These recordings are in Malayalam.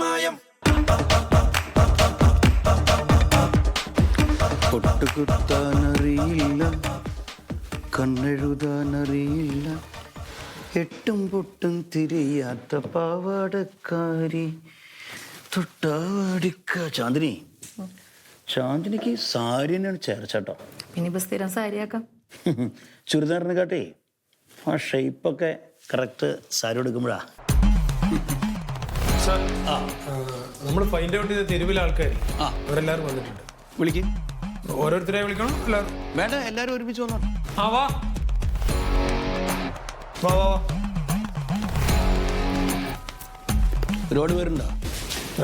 പാരിമായം പൊട്ടുകുത്താനറിയില്ല കണ്ണെഴുതാനറിയില്ല. എട്ടും പൊട്ടും തിരിയാത്ത പാവാടക്കാരി. തൊട്ടാവാടിക്ക. ചാന്ദിനി. ചാന്ദിനിക്ക് സാരി തന്നെയാണ് ചേർച്ചട്ടോ. ഇനിയിപ്പോ സ്ഥിരം സാരിയാക്കാം. ചുരിദാറിനെ കാട്ടി ആ ഷേപ്പൊക്കെ കറക്റ്റ് സാരി എടുക്കുമ്പോഴാ സാർ നമ്മൾ ഫൈൻഡ് ഔട്ട് ചെയ്ത തെരുവിലെ ആൾക്കാർ ആ. അവരെല്ലാവരും വന്നിട്ടുണ്ട്. വിളിക്ക്. ഓരോരുത്തരെ വിളിക്കണം എല്ലാവരും വേണ്ട എല്ലാവരും ഒരുമിച്ച് വന്നോട്ടെ ആ വാ. വാ വാ വാ. ഒരുപാട് പേരുണ്ടോ?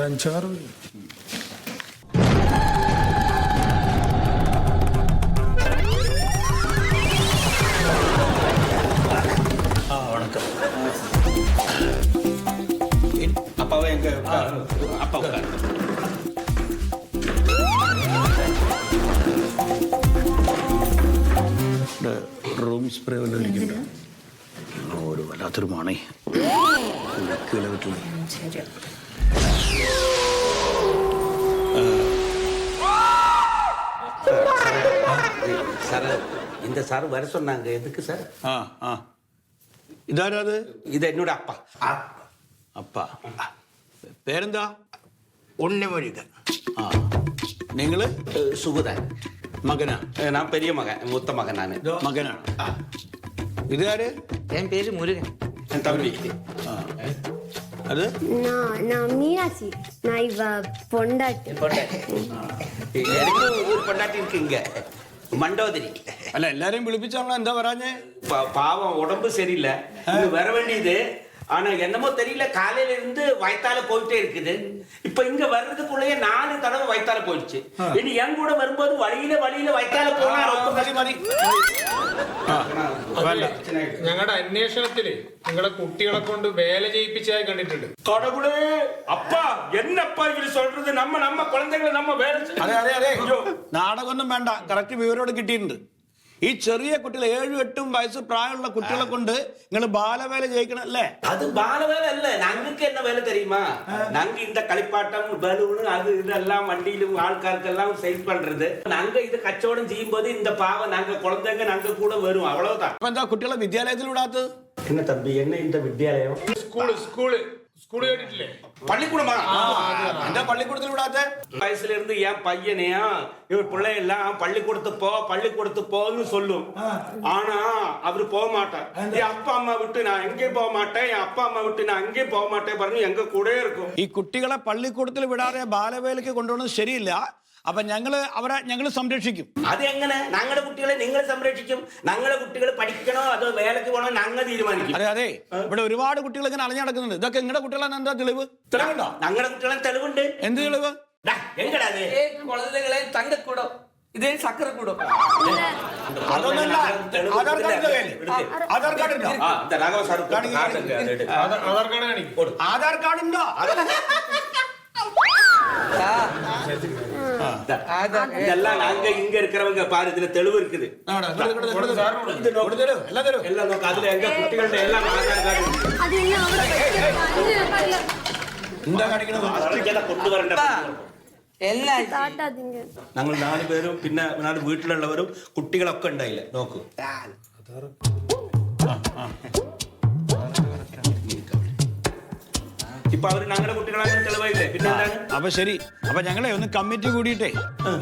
അഞ്ചാറ് പേര്. അപ്പാവ എങ്ക அப்பா உட்காரு റൂം സ്പ്രേ വല്ലതും അടിക്കണ്ടോ ഒരു വല്ലാത്തൊരു മണേ കുളിക്കില്ല വീട്ടിൽ ശരി சார் இந்த சார் வர சொன்னாங்க எதுக்கு சார் ആ ആ ഇതാരാ അത് இது என்னோட அப்பா അപ്പ പേരെന്താ உன்னிமொழிகள் ആ നിങ്ങള് சுகுதன் മകനാ நான் பெரிய மகன் மூத்த மகன் நான் മകനാണ് ഇതാര് என் பேரு முருகன் என் தம்பி ആ അത് நான் நான் மீனாட்சி நான் இவ பொண்டாட்டி எனக்கு ஒரு பொண்டாட்டி இருக்கு இங்க மண்டோதரி അല്ല എല്ലാരെയും വിളിപ്പിച്ചാണല്ലോ എന്താ പറയാഞ്ഞേ பா- பாவம் உடம்பு சரியில்லை இங்க வர வேண்டியது ஆனா என்னமோ தெரியல காலையில இருந்து வயத்தால போயிட்டே இருக்குது இப்ப இங்க வர்றதுக்குள்ளேயே நாலு தடவை வயத்தால போயிடுச்சு இனி என் கூட வரும்போது வழியில வழியில வயத்தால போனா ரொம்ப മതി, മതി. ആ, വേണ്ട. ഞങ്ങളുടെ അന്വേഷണത്തില് നിങ്ങളെ കുട്ടികളെ കൊണ്ട് വേല ചെയ്യിപ്പിച്ചതായി കണ്ടിട്ടുണ്ട് கடவுளே அப்பா என்னப்பா இவரு சொல்றது நம்ம நம்ம குழந்தைகளை நம்ம வேலை செய்- അതെ അതെ അതെ ஐயோ, നാടകമൊന്നും വേണ്ട കറക്റ്റ് വിവരോട് കിട്ടിയിട്ടുണ്ട് ഈ ചെറിയ കുട്ടികൾ ഏഴും എട്ടും വയസ്സ് പ്രായമുള്ള കുട്ടികളെ കൊണ്ട് നിങ്ങൾ ബാലവേല ചെയ്യിക്കണം അല്ലേ அது பால வேலை இல்ல நாங்களுக்கு என்ன வேலை தெரியுமா நாங்க இந்த களிப்பாட்டம் பலூனு அது இதெல்லாம் வண்டியிலும் ஆள்காருக்கெல்லாம் செல் பண்றது நாங்க இது கச்சவடம் செய்யும் போது இந்த பாவம் நாங்க குழந்தைங்க நாங்க கூட வரும் அவ்வளவுதான் അപ്പൊ എന്താ കുട്ടികളെ വിദ്യാലയത്തിൽ വിടാത്തത് என்ன தம்பி என்ன இந்த வித்தியாலயம் സ്കൂള് സ്കൂള് സ്കൂള് കേട്ടിട്ടില്ലേ பள்ளிக்கூடமா എന്താ പള്ളിക്കൂടത്തിൽ വിടാത്ത வயசுல இருந்து என் பையனையா இவர் பிள்ளை எல்லாம் பள்ளிக்கூடத்து போ பள்ளிக்கூடத்து போன்னு சொல்லும் ஆனா அவரு போக மாட்டார் என் அப்பா அம்மா விட்டு நான் எங்கேயும் போக மாட்டேன் என் அப்பா அம்மா விட்டு நான் எங்கேயும் போக மாட்டேன் பாருங்க எங்க கூடயே இருக்கும் ഈ കുട്ടികളെ പള്ളിക്കൂടത്തിൽ വിടാതെ ബാലവേലയ്ക്ക് കൊണ്ടുപോകുന്നത് ശരിയില്ല അപ്പൊ ഞങ്ങൾ അവരെ ഞങ്ങൾ സംരക്ഷിക്കും. അത് എങ്ങനെ ഞങ്ങളുടെ കുട്ടികളെ നിങ്ങൾ സംരക്ഷിക്കും? ഞങ്ങളുടെ കുട്ടികൾ പഠിക്കണോ? അതോ വേലക്ക് പോകണോ ഞങ്ങൾ തീരുമാനിക്കും. അതെ അതെ. ഇവിടെ ഒരുപാട് കുട്ടികൾ ഇങ്ങനെ അലഞ്ഞു നടക്കുന്നുണ്ട്. ഇതൊക്കെ നിങ്ങളുടെ കുട്ടികളെ എന്താ തെളിവ്? തെളിവുണ്ടോ? ഞങ്ങളുടെ കുട്ടികളെ തെളിവുണ്ട്. എന്ത് തെളിവ്? തങ്കക്കൂടോ? ഇതേ സക്കര കൂടോ ആധാർ കാർഡ് ഉണ്ടോ ആധാർ കാർഡ് ഉണ്ടോ இதெல்லாம் நாங்க இங்க இருக்கிறவங்க பாரு இதுல தெளிவு இருக்குது. எல்லாம் நோக்கம் அதுல எங்க குட்டிகள்ட்ட எல்லாம் இந்த கடைக்கு கொண்டு வரேன். ഞങ്ങൾ നാല് പേരും പിന്നെ നാല് വീട്ടിലുള്ളവരും കുട്ടികളൊക്കെ ഉണ്ടായില്ലേ നോക്കൂ. ഇപ്പൊ അവർ ഞങ്ങളുടെ കുട്ടികളാണ് തെളിവായില്ലേ പിന്നെ എന്താണ്? അപ്പൊ ശരി. അപ്പൊ ഞങ്ങളെ ഒന്ന് കമ്മിറ്റി കൂടിയിട്ടേ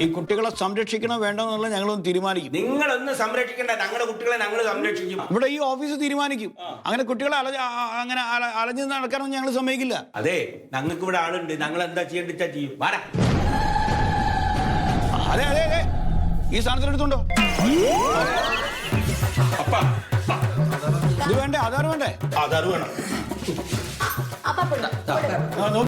ഈ കുട്ടികളെ സംരക്ഷിക്കണോ വേണ്ടോ എന്നുള്ളത് ഞങ്ങളൊന്ന് തീരുമാനിക്കും. നിങ്ങളൊന്ന് സംരക്ഷിക്കണ്ട. ഞങ്ങളുടെ കുട്ടികളെ ഞങ്ങൾ സംരക്ഷിക്കും. ഇവിടെ ഈ ഓഫീസ് തീരുമാനിക്കും. അങ്ങനെ കുട്ടികളെ അല അങ്ങനെ അലഞ്ഞു നടക്കാനൊന്നും ഞങ്ങൾ സമ്മതിക്കില്ല. അതെ ഞങ്ങൾക്ക് ഇവിടെ ആളുണ്ട്. ഞങ്ങൾ എന്താ ചെയ്യേണ്ടിച്ചാ ചെയ്യും. വാടാ. അതെ അതെ അതെ. ഈ സാധനത്തിനെടുത്തുണ്ടോ അപ്പ. ഇത് വേണ്ടേ? ആധാർ വേണ്ടേ? ആധാർ വേണം. カップルだ。